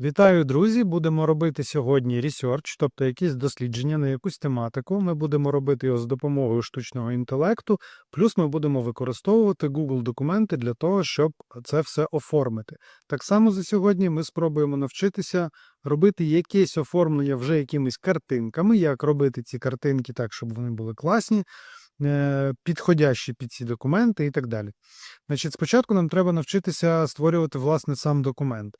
Вітаю, друзі! Будемо робити сьогодні research, тобто якісь дослідження на якусь тематику. Ми будемо робити його з допомогою штучного інтелекту, плюс ми будемо використовувати Google документи для того, щоб це все оформити. Так само за сьогодні ми спробуємо навчитися робити якесь оформлення вже якимись картинками, як робити ці картинки так, щоб вони були класні, підходящі під ці документи і так далі. Значить, спочатку нам треба навчитися створювати власне сам документ.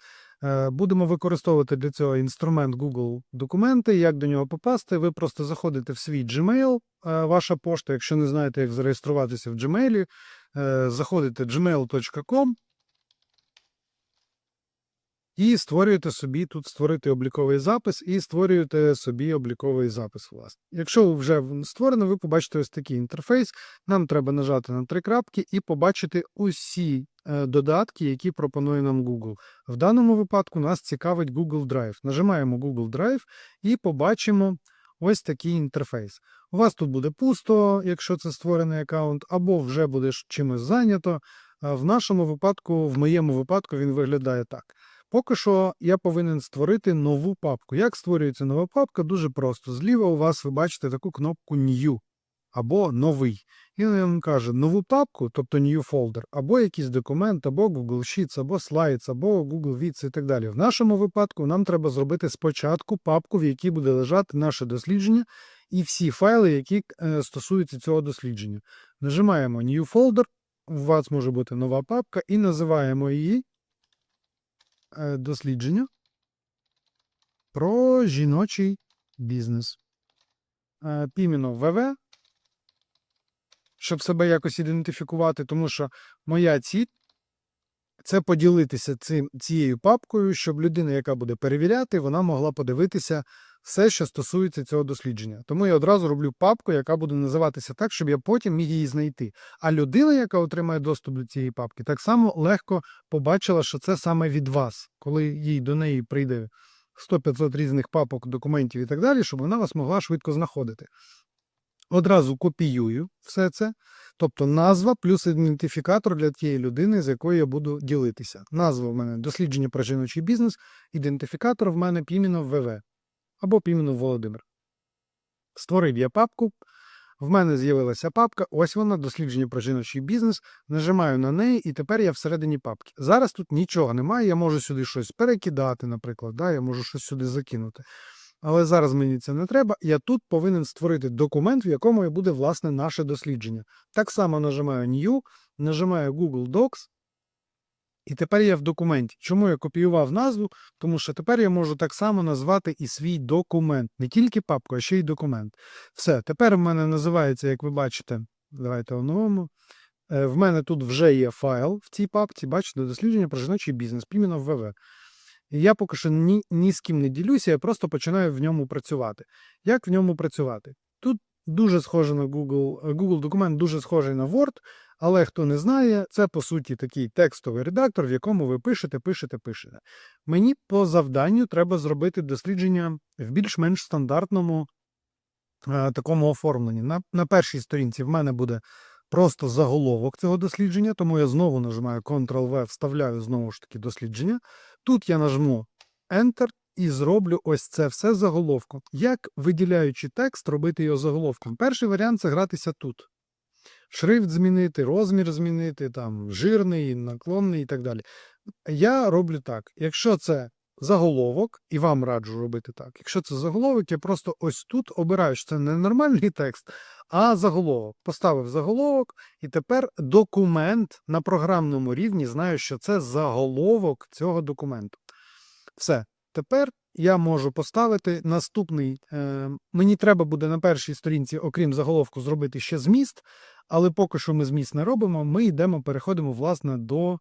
Е, Будемо використовувати для цього інструмент Google документи. Як до нього попасти? Ви просто заходите в свій Gmail, е, ваша пошта. Якщо не знаєте, як зареєструватися в Gmail, е, заходите gmail.com і створюєте собі тут створити обліковий запис і створюєте собі обліковий запис. Власне. Якщо вже створено, ви побачите ось такий інтерфейс. Нам треба нажати на три крапки і побачити усі е, додатки, які пропонує нам Google. В даному випадку нас цікавить Google Drive. Нажимаємо Google Drive і побачимо ось такий інтерфейс. У вас тут буде пусто, якщо це створений аккаунт, або вже буде чимось зайнято. В нашому випадку, в моєму випадку, він виглядає так. Поки що я повинен створити нову папку. Як створюється нова папка? Дуже просто. Зліва у вас ви бачите таку кнопку New або новий. І він каже нову папку, тобто new folder, або якийсь документ, або Google Sheets, або Slides, або Google Sheets і так далі. В нашому випадку нам треба зробити спочатку папку, в якій буде лежати наше дослідження і всі файли, які е, стосуються цього дослідження. Нажимаємо New Folder, у вас може бути нова папка, і називаємо її дослідження про жіночий бізнес. Е, Піміно ВВ, щоб себе якось ідентифікувати, тому що моя ціль це поділитися цим, цією папкою, щоб людина, яка буде перевіряти, вона могла подивитися все, що стосується цього дослідження. Тому я одразу роблю папку, яка буде називатися так, щоб я потім міг її знайти. А людина, яка отримає доступ до цієї папки, так само легко побачила, що це саме від вас, коли їй до неї прийде 100-500 різних папок, документів і так далі, щоб вона вас могла швидко знаходити. Одразу копіюю все це, тобто назва плюс ідентифікатор для тієї людини, з якою я буду ділитися. Назва в мене дослідження про жіночий бізнес, ідентифікатор в мене Пімінов ВВ або Пімінов Володимир. Створив я папку. В мене з'явилася папка, ось вона, дослідження про жіночий бізнес. Нажимаю на неї, і тепер я всередині папки. Зараз тут нічого немає, я можу сюди щось перекидати, наприклад, да? я можу щось сюди закинути. Але зараз мені це не треба. Я тут повинен створити документ, в якому і буде власне наше дослідження. Так само нажимаю New, нажимаю Google Docs. І тепер я в документі. Чому я копіював назву? Тому що тепер я можу так само назвати і свій документ. Не тільки папку, а ще й документ. Все, тепер в мене називається, як ви бачите, давайте оновимо. Е, В мене тут вже є файл в цій папці, бачите, дослідження про жіночий бізнес, Пімінов ВВ. І я поки що ні, ні з ким не ділюся, я просто починаю в ньому працювати. Як в ньому працювати? Дуже схоже на Google, е, Google документ дуже схожий на Word, але хто не знає, це по суті такий текстовий редактор, в якому ви пишете, пишете, пишете. Мені по завданню треба зробити дослідження в більш-менш стандартному е, такому оформленні. На, на першій сторінці в мене буде просто заголовок цього дослідження, тому я знову нажимаю Ctrl-V, вставляю знову ж таки дослідження. Тут я нажму Enter і зроблю ось це все заголовком. Як виділяючи текст, робити його заголовком? Перший варіант це гратися тут. Шрифт змінити, розмір змінити, там жирний, наклонний і так далі. Я роблю так. Якщо це заголовок, і вам раджу робити так. Якщо це заголовок, я просто ось тут обираю, що це не нормальний текст, а заголовок. Поставив заголовок, і тепер документ на програмному рівні знаю, що це заголовок цього документу. Все. Тепер я можу поставити наступний. Е, мені треба буде на першій сторінці, окрім заголовку, зробити ще зміст, але поки що ми зміст не робимо. Ми йдемо, переходимо власне до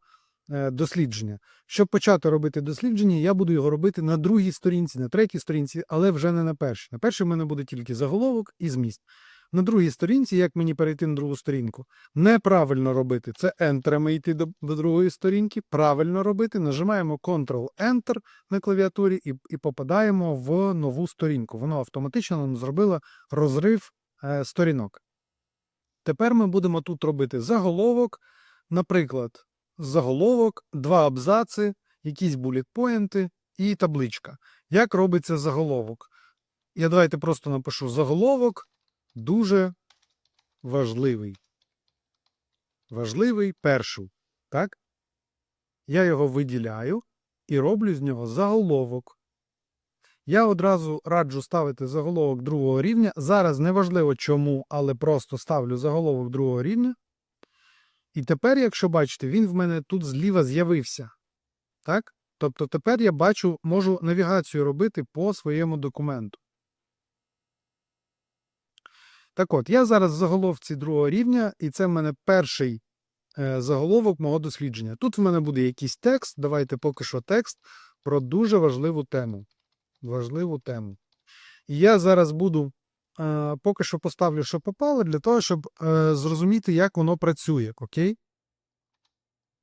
е, дослідження. Щоб почати робити дослідження, я буду його робити на другій сторінці, на третій сторінці, але вже не на першій. На першій в мене буде тільки заголовок і зміст. На другій сторінці, як мені перейти на другу сторінку, неправильно робити. Це ентерами йти до, до другої сторінки. Правильно робити. Нажимаємо Ctrl-Enter на клавіатурі і, і попадаємо в нову сторінку. Воно автоматично нам зробило розрив е, сторінок. Тепер ми будемо тут робити заголовок, наприклад, заголовок, два абзаци, якісь булітпоінти і табличка. Як робиться заголовок? Я давайте просто напишу заголовок дуже важливий. Важливий перший. Так? Я його виділяю і роблю з нього заголовок. Я одразу раджу ставити заголовок другого рівня. Зараз неважливо чому, але просто ставлю заголовок другого рівня. І тепер, якщо бачите, він в мене тут зліва з'явився. Так? Тобто тепер я бачу, можу навігацію робити по своєму документу. Так от, я зараз в заголовці другого рівня, і це в мене перший е, заголовок мого дослідження. Тут в мене буде якийсь текст. Давайте поки що текст про дуже важливу тему. Важливу тему. І я зараз буду е, поки що поставлю, що попало, для того, щоб е, зрозуміти, як воно працює. Окей?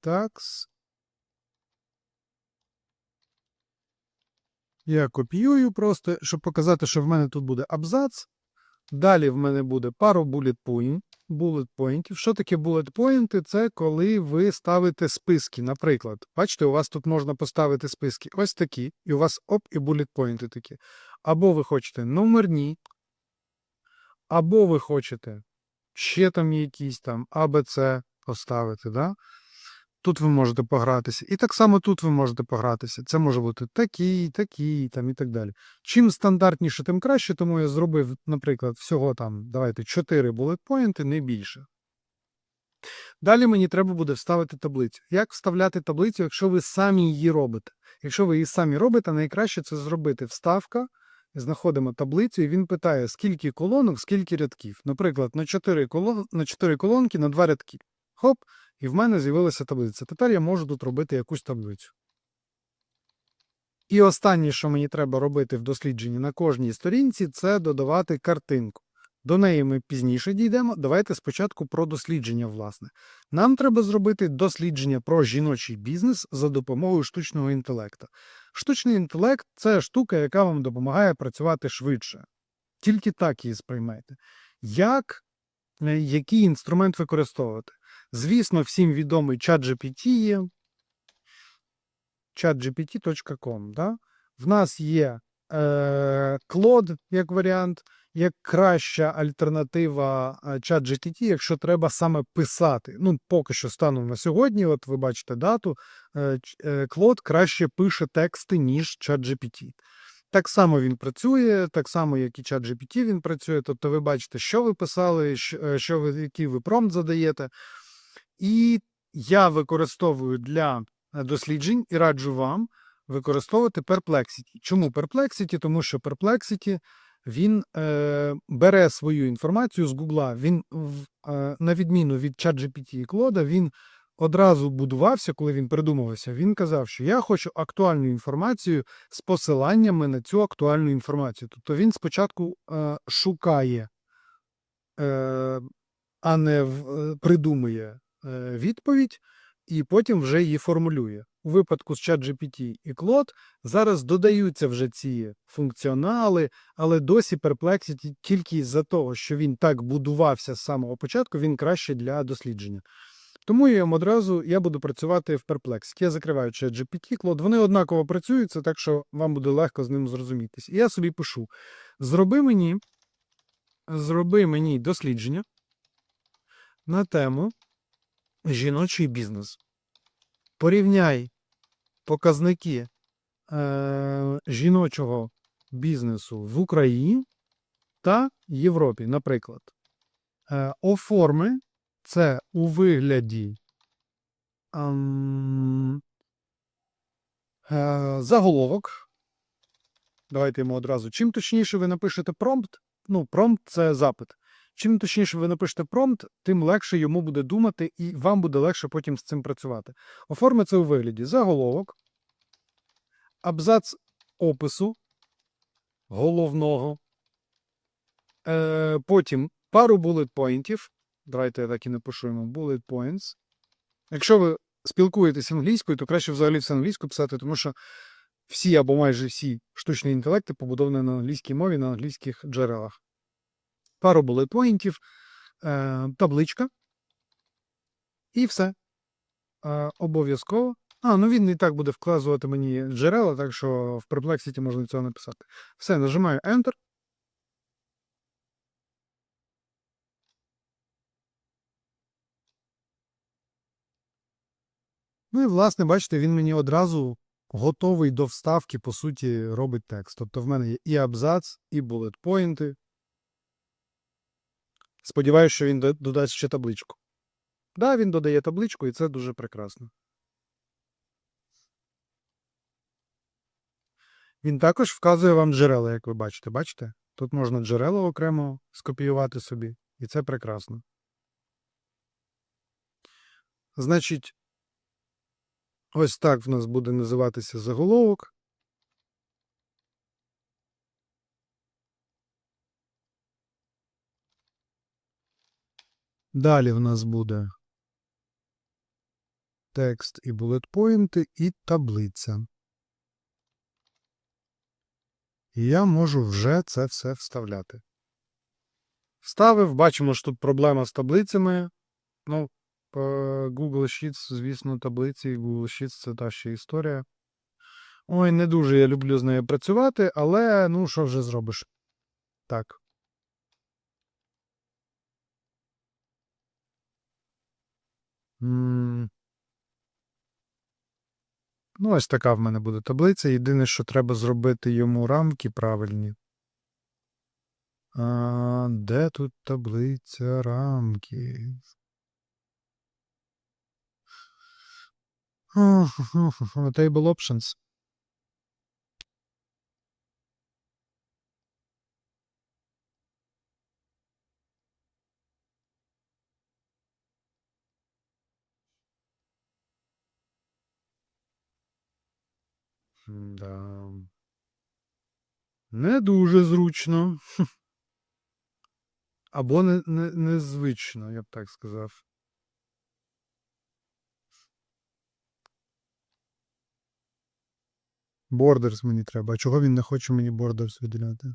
Такс. Я копіюю просто, щоб показати, що в мене тут буде абзац. Далі в мене буде пару bullet point. Що таке bullet poinти? Це коли ви ставите списки. Наприклад, бачите, у вас тут можна поставити списки ось такі, і у вас оп, і bullet poinти такі. Або ви хочете номерні, або ви хочете ще там якісь там АБЦ поставити. Да? Тут ви можете погратися. І так само тут ви можете погратися. Це може бути такий, такий, там і так далі. Чим стандартніше, тим краще, тому я зробив, наприклад, всього там, давайте, 4 булетпоінти, не більше. Далі мені треба буде вставити таблицю. Як вставляти таблицю, якщо ви самі її робите? Якщо ви її самі робите, найкраще це зробити вставка. Знаходимо таблицю, і він питає, скільки колонок, скільки рядків. Наприклад, на 4, колон... на 4 колонки на 2 рядки. Хоп, і в мене з'явилася таблиця. Тепер я можу тут робити якусь таблицю. І останнє, що мені треба робити в дослідженні на кожній сторінці, це додавати картинку. До неї ми пізніше дійдемо. Давайте спочатку про дослідження, власне. Нам треба зробити дослідження про жіночий бізнес за допомогою штучного інтелекту. Штучний інтелект це штука, яка вам допомагає працювати швидше. Тільки так її сприймайте. Як, е, який інструмент використовувати? Звісно, всім відомий ChatGPT є. chatgpt.com. Да? В нас є е, Claude як варіант, як краща альтернатива е, ChatGPT, якщо треба саме писати. Ну, поки що станом на сьогодні, от ви бачите дату, е, е, краще пише тексти, ніж ChatGPT. Так само він працює, так само, як і ChatGPT він працює. Тобто ви бачите, що ви писали, е, що ви, який ви промпт задаєте. І я використовую для е, досліджень і раджу вам використовувати Perplexity. Чому Perplexity? Тому що Perplexity він е, бере свою інформацію з Гугла. Він, е, на відміну від ChatGPT і Claude, він одразу будувався, коли він придумувався. Він казав, що я хочу актуальну інформацію з посиланнями на цю актуальну інформацію. Тобто він спочатку е, шукає, е, а не в, е, придумує відповідь, і потім вже її формулює. У випадку з ChatGPT і Claude зараз додаються вже ці функціонали, але досі Perplexity тільки з-за того, що він так будувався з самого початку, він краще для дослідження. Тому я одразу я буду працювати в Perplexity. Я закриваю ChatGPT, Claude. Вони однаково працюють, це так що вам буде легко з ним зрозумітись. І я собі пишу: зроби мені, зроби мені дослідження на тему жіночий бізнес. Порівняй показники е, жіночого бізнесу в Україні та Європі. Наприклад, е, оформи це у вигляді ем, е, заголовок. Давайте йому одразу. Чим точніше ви напишете промпт, ну, промпт це запит. Чим точніше ви напишете промпт, тим легше йому буде думати, і вам буде легше потім з цим працювати. Оформи це у вигляді заголовок, абзац опису головного, е, потім пару pointів. Давайте я так і напишу йому bullet points. Якщо ви спілкуєтесь англійською, то краще взагалі все англійською писати, тому що всі або майже всі штучні інтелекти побудовані на англійській мові, на англійських джерелах. Пару pointів, е, табличка. І все. Обов'язково А, ну він і так буде вказувати мені джерела, так що в Perplexity можна цього написати. Все, нажимаю Enter. Ну і, власне, бачите, він мені одразу готовий до вставки, по суті, робить текст. Тобто в мене є і абзац, і булетпойнти. Сподіваюсь, що він додасть ще табличку. Так, да, він додає табличку, і це дуже прекрасно. Він також вказує вам джерела, як ви бачите. Бачите? Тут можна джерела окремо скопіювати собі, і це прекрасно. Значить, ось так в нас буде називатися заголовок. Далі в нас буде текст і булетпойнти, і таблиця. І я можу вже це все вставляти. Вставив, бачимо, що тут проблема з таблицями. Ну, Google Sheets, звісно, таблиці, Google Sheets це та ще історія. Ой, не дуже я люблю з нею працювати, але ну що вже зробиш? Так. Ну, ось така в мене буде таблиця. Єдине, що треба зробити йому рамки правильні. А, де тут таблиця рамки? Table options. Да. Не дуже зручно. Або не, не, незвично, я б так сказав. Бордерс мені треба. А чого він не хоче мені бордерс виділяти?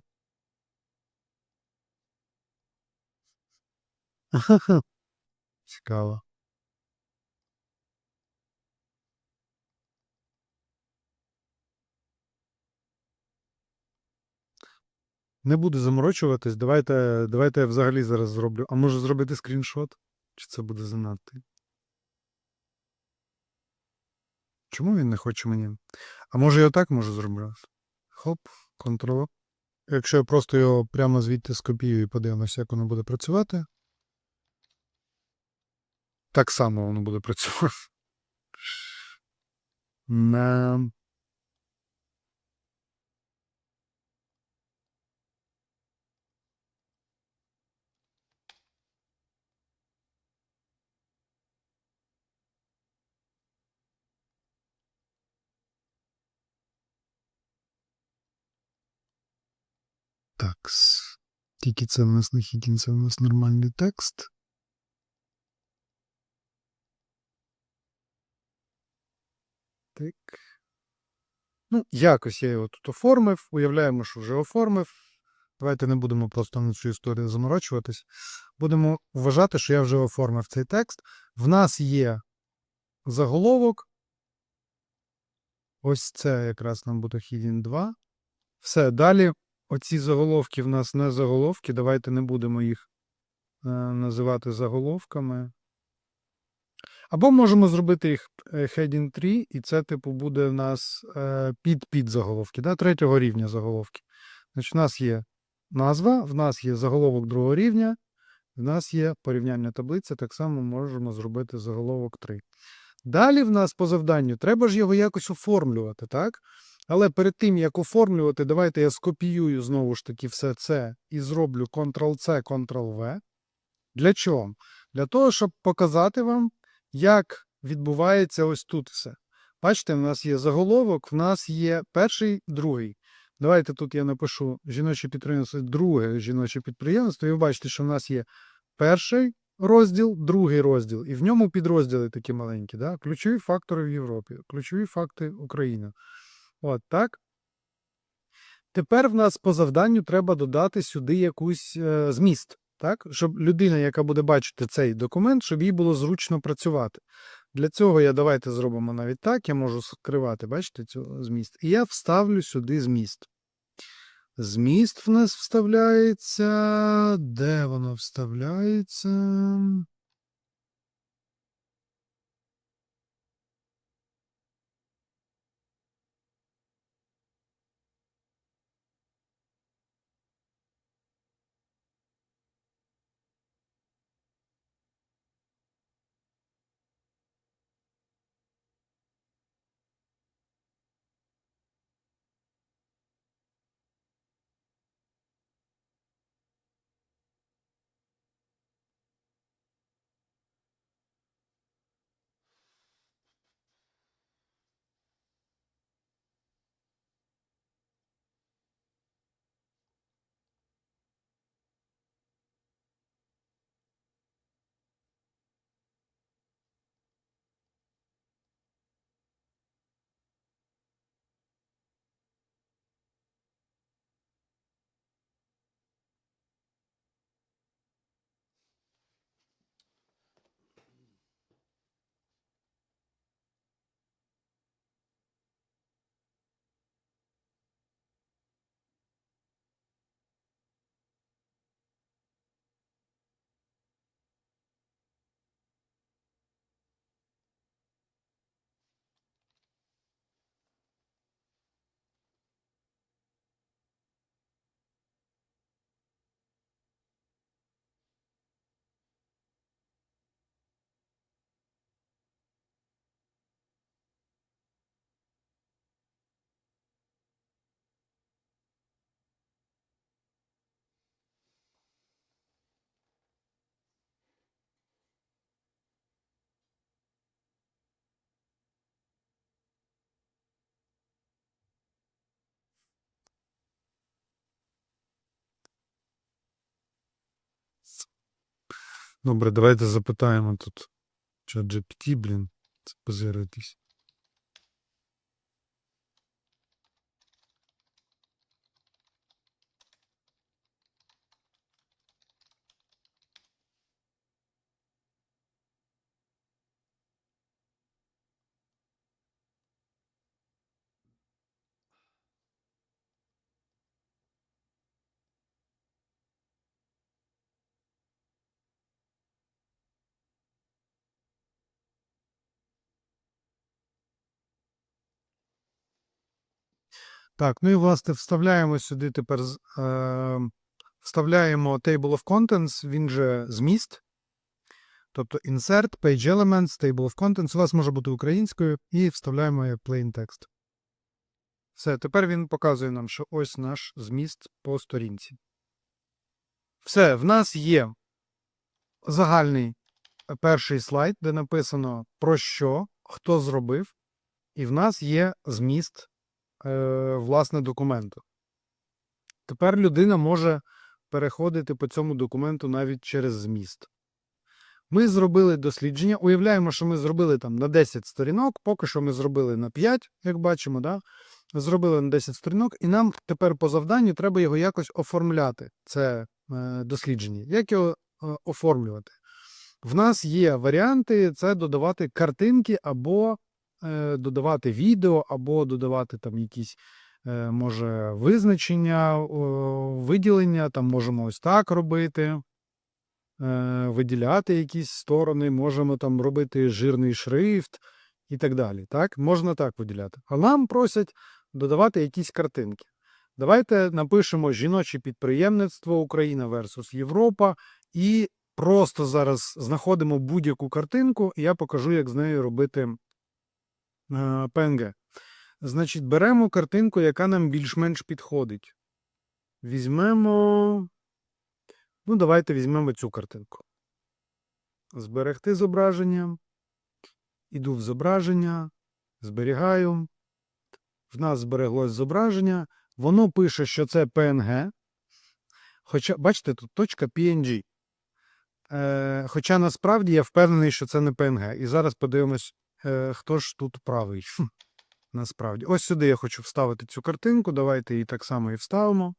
Цікаво. Не буду заморочуватись. Давайте, давайте я взагалі зараз зроблю. А може зробити скріншот? Чи це буде занадто? Чому він не хоче мені? А може я отак можу зробити? Хоп, контрол. Якщо я просто його прямо звідти скопію і подивимося, як воно буде працювати. Так само воно буде працювати. На... Такс. Тільки це в нас не хідін, це в нас нормальний текст. Так. Ну, якось я його тут оформив. Уявляємо, що вже оформив. Давайте не будемо просто на цю історію заморочуватись. Будемо вважати, що я вже оформив цей текст. В нас є заголовок. Ось це якраз нам буде Hidden 2. Все, далі оці заголовки в нас не заголовки. Давайте не будемо їх е, називати заголовками. Або можемо зробити їх е, heading 3, і це, типу, буде в нас е, під під заголовки, да? третього рівня заголовки. Значить, у нас є назва, в нас є заголовок другого рівня, в нас є порівняльна таблиця, так само можемо зробити заголовок 3. Далі в нас по завданню треба ж його якось оформлювати, так? Але перед тим, як оформлювати, давайте я скопіюю знову ж таки все це і зроблю Ctrl-C, Ctrl-V. Для чого? Для того, щоб показати вам, як відбувається ось тут все. Бачите, в нас є заголовок, в нас є перший, другий. Давайте тут я напишу жіноче підприємство, друге жіноче підприємство, і ви бачите, що в нас є перший розділ, другий розділ, і в ньому підрозділи такі маленькі. Да? Ключові фактори в Європі, ключові факти України. От так. Тепер в нас по завданню треба додати сюди якусь е, зміст, так? щоб людина, яка буде бачити цей документ, щоб їй було зручно працювати. Для цього я давайте зробимо навіть так. Я можу скривати, бачите, цю зміст. І я вставлю сюди зміст. Зміст в нас вставляється. Де воно вставляється? Добре, давайте запитаємо тут. Що GPT, блін, це позиритись. Так, ну і власне вставляємо сюди тепер е, вставляємо Table of Contents, він же зміст. Тобто insert, page elements, table of contents. У вас може бути українською, і вставляємо plain text. Все, тепер він показує нам, що ось наш зміст по сторінці. Все, в нас є загальний е, перший слайд, де написано про що, хто зробив, і в нас є зміст е, власне документу. Тепер людина може переходити по цьому документу навіть через зміст. Ми зробили дослідження. Уявляємо, що ми зробили там на 10 сторінок, поки що ми зробили на 5, як бачимо, да? зробили на 10 сторінок, і нам тепер по завданню треба його якось оформляти, це е, дослідження. Як його е, оформлювати? В нас є варіанти: це додавати картинки або додавати відео, або додавати там якісь, е, може, визначення, виділення, там можемо ось так робити. е, Виділяти якісь сторони, можемо там робити жирний шрифт і так далі. Так? Можна так виділяти. А нам просять додавати якісь картинки. Давайте напишемо жіноче підприємництво Україна versus Європа і просто зараз знаходимо будь-яку картинку, і я покажу, як з нею робити е, PNG. Значить, беремо картинку, яка нам більш-менш підходить. Візьмемо. Ну, давайте візьмемо цю картинку. Зберегти зображення. Іду в зображення, зберігаю. В нас збереглось зображення. Воно пише, що це PNG. Хоча, бачите, тут точка PNG. Е, хоча насправді я впевнений, що це не PNG. І зараз подивимось, е, хто ж тут правий. Насправді. Ось сюди я хочу вставити цю картинку. Давайте її так само і вставимо.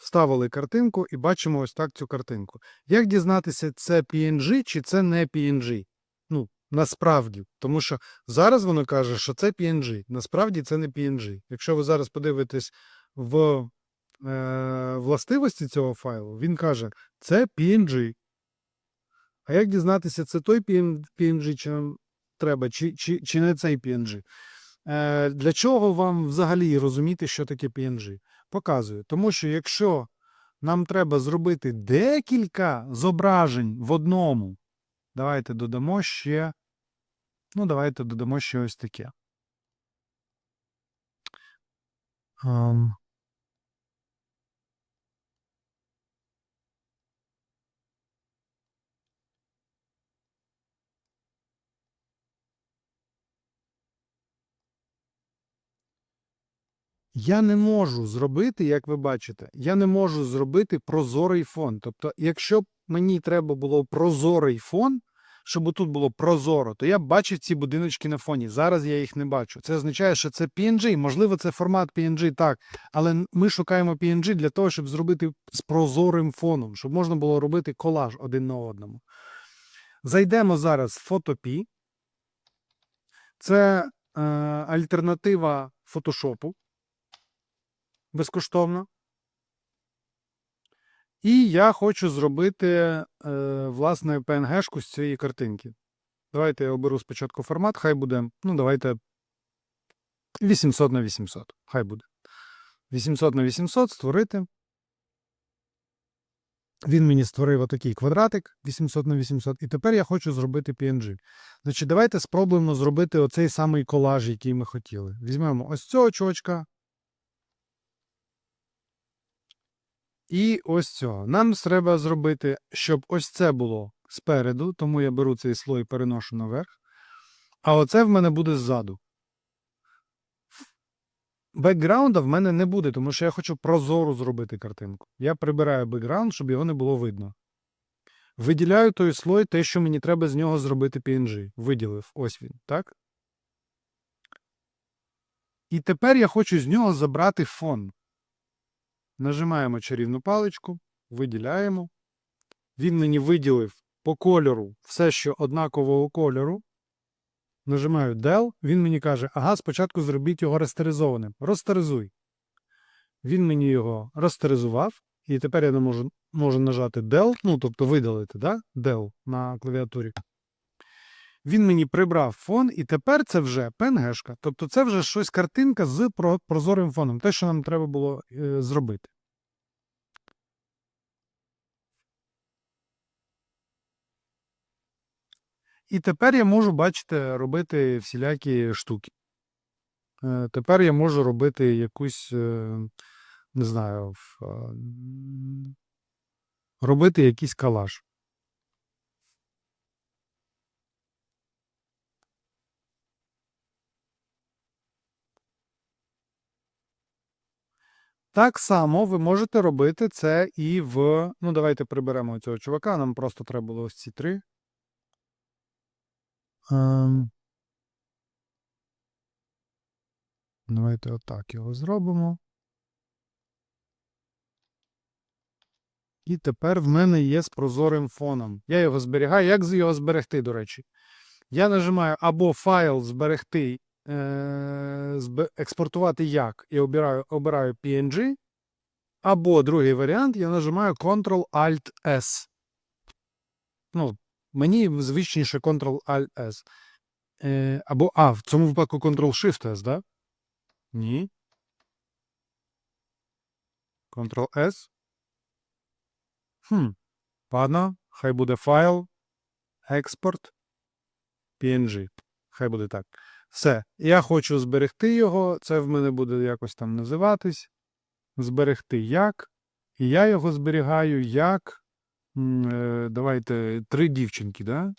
вставили картинку і бачимо ось так цю картинку. Як дізнатися, це PNG чи це не PNG? Ну, насправді, тому що зараз воно каже, що це PNG. Насправді це не PNG. Якщо ви зараз подивитесь в е, властивості цього файлу, він каже, це PNG. А як дізнатися, це той PNG, чи нам треба, чи, чи, чи не цей PNG? Е, для чого вам взагалі розуміти, що таке PNG? Показую. Тому що якщо нам треба зробити декілька зображень в одному, давайте додамо ще. Ну, давайте додамо ще ось таке. Ам. Я не можу зробити, як ви бачите, я не можу зробити прозорий фон. Тобто, якщо б мені треба було прозорий фон, щоб тут було прозоро, то я б бачив ці будиночки на фоні. Зараз я їх не бачу. Це означає, що це PNG, можливо, це формат PNG, так. Але ми шукаємо PNG для того, щоб зробити з прозорим фоном, щоб можна було робити колаж один на одному. Зайдемо зараз в Photopea. Це е, альтернатива фотошопу безкоштовно. І я хочу зробити е, власне PNG-шку з цієї картинки. Давайте я оберу спочатку формат, хай буде, ну, давайте 800 на 800. Хай буде. 800 на 800 створити. Він мені створив отакий квадратик 800 на 800, і тепер я хочу зробити PNG. Значить, давайте спробуємо зробити оцей самий колаж, який ми хотіли. Візьмемо ось цього чувачка, І ось цього. Нам треба зробити, щоб ось це було спереду, тому я беру цей слой і переношу наверх. А оце в мене буде ззаду. Бекграунда в мене не буде, тому що я хочу прозору зробити картинку. Я прибираю бекграунд, щоб його не було видно. Виділяю той слой, те, що мені треба з нього зробити PNG. Виділив. Ось він, так? І тепер я хочу з нього забрати фон. Нажимаємо чарівну паличку, виділяємо. Він мені виділив по кольору все, що однакового кольору. Нажимаю Del, він мені каже, ага, спочатку зробіть його растеризованим. Розтеризуй. Він мені його розтеризував, і тепер я не можу, можу нажати Del, ну, тобто видалити, да? Del на клавіатурі. Він мені прибрав фон, і тепер це вже PNG-шка. Тобто це вже щось картинка з прозорим фоном, те, що нам треба було е, зробити. І тепер я можу, бачите, робити всілякі штуки. Е, Тепер я можу робити якусь, е, не знаю, в, е, робити якийсь колаж. Так само ви можете робити це і в. Ну, давайте приберемо цього чувака, нам просто треба було ось ці три. Ем. Давайте отак його зробимо. І тепер в мене є з прозорим фоном. Я його зберігаю. Як його зберегти, до речі? Я нажимаю або файл зберегти, збе- експортувати як, і обираю, обираю PNG, або другий варіант, я нажимаю Ctrl-Alt-S. Ну, мені звичніше Ctrl-Alt-S. Е, або, а, в цьому випадку Ctrl-Shift-S, да? Ні. Ctrl-S. Хм. Ладно, хай буде файл, експорт, PNG. Хай буде так. Все. Я хочу зберегти його. Це в мене буде якось там називатись. Зберегти як. І я його зберігаю як. е, Давайте три дівчинки, да?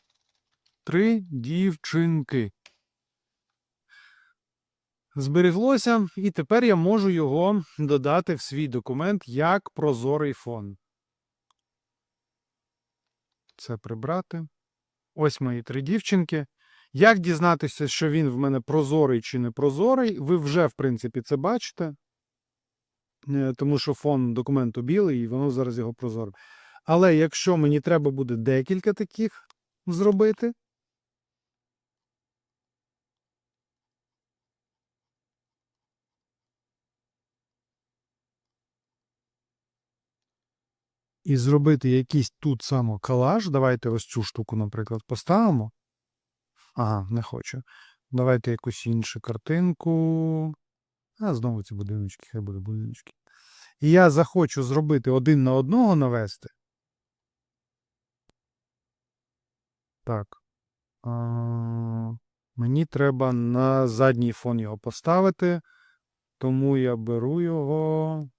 Три дівчинки. Збереглося, і тепер я можу його додати в свій документ як прозорий фон. Це прибрати. Ось мої три дівчинки. Як дізнатися, що він в мене прозорий чи не прозорий, ви вже, в принципі, це бачите. е, тому що фон документу білий, і воно зараз його прозоре. Але якщо мені треба буде декілька таких зробити, і зробити якийсь тут само колаж, давайте ось цю штуку, наприклад, поставимо. Ага, не хочу. Давайте якусь іншу картинку. А знову ці будиночки, хай буде будиночки. І я захочу зробити один на одного навести. Так. А, мені треба на задній фон його поставити. Тому я беру його.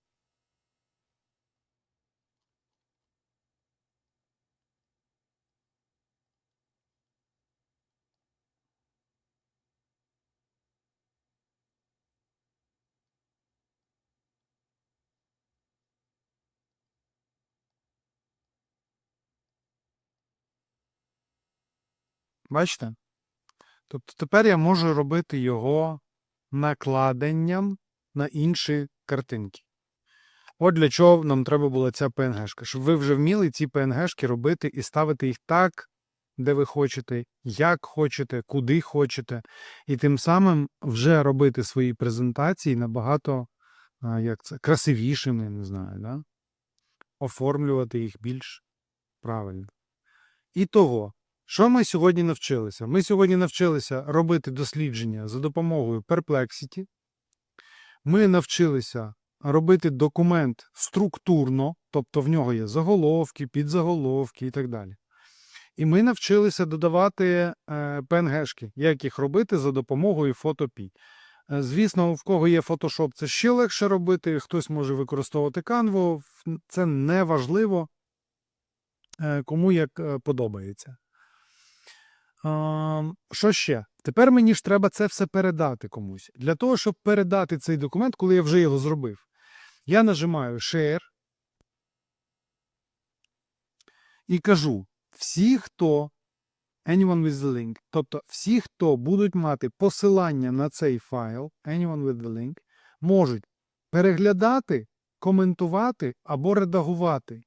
Бачите? Тобто тепер я можу робити його накладенням на інші картинки. От для чого нам треба була ця PNG-шка. Щоб ви вже вміли ці PNG-шки робити і ставити їх так, де ви хочете, як хочете, куди хочете. І тим самим вже робити свої презентації набагато як це, красивішими, не знаю, да? оформлювати їх більш правильно. І того, що ми сьогодні навчилися? Ми сьогодні навчилися робити дослідження за допомогою Perplexity. Ми навчилися робити документ структурно, тобто в нього є заголовки, підзаголовки і так далі. І ми навчилися додавати е, PNG-шки, як їх робити за допомогою Photopea. Е, Звісно, в кого є Photoshop, це ще легше робити, хтось може використовувати Canva, це не важливо, е, кому як подобається. Що ще? Тепер мені ж треба це все передати комусь. Для того, щоб передати цей документ, коли я вже його зробив, я нажимаю Share і кажу: всі, хто anyone with the link, тобто всі, хто будуть мати посилання на цей файл, anyone with the link, можуть переглядати, коментувати або редагувати.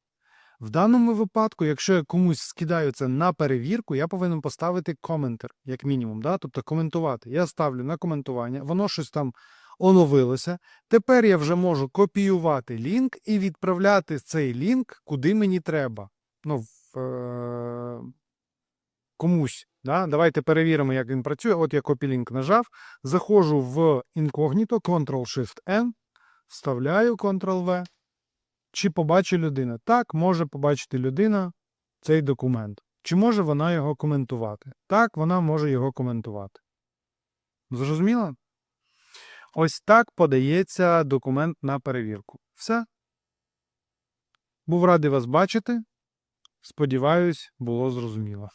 В даному випадку, якщо я комусь скидаю це на перевірку, я повинен поставити коментар, як мінімум, да? тобто коментувати. Я ставлю на коментування, воно щось там оновилося. Тепер я вже можу копіювати лінк і відправляти цей лінк, куди мені треба. Ну, в, е- комусь. Да? Давайте перевіримо, як він працює. От я копілінк нажав, заходжу в інкогніто, Ctrl-Shift-N, вставляю Ctrl-V. Чи побачить людина? Так, може побачити людина цей документ. Чи може вона його коментувати? Так, вона може його коментувати. Зрозуміло? Ось так подається документ на перевірку. Все. Був радий вас бачити. Сподіваюсь, було зрозуміло.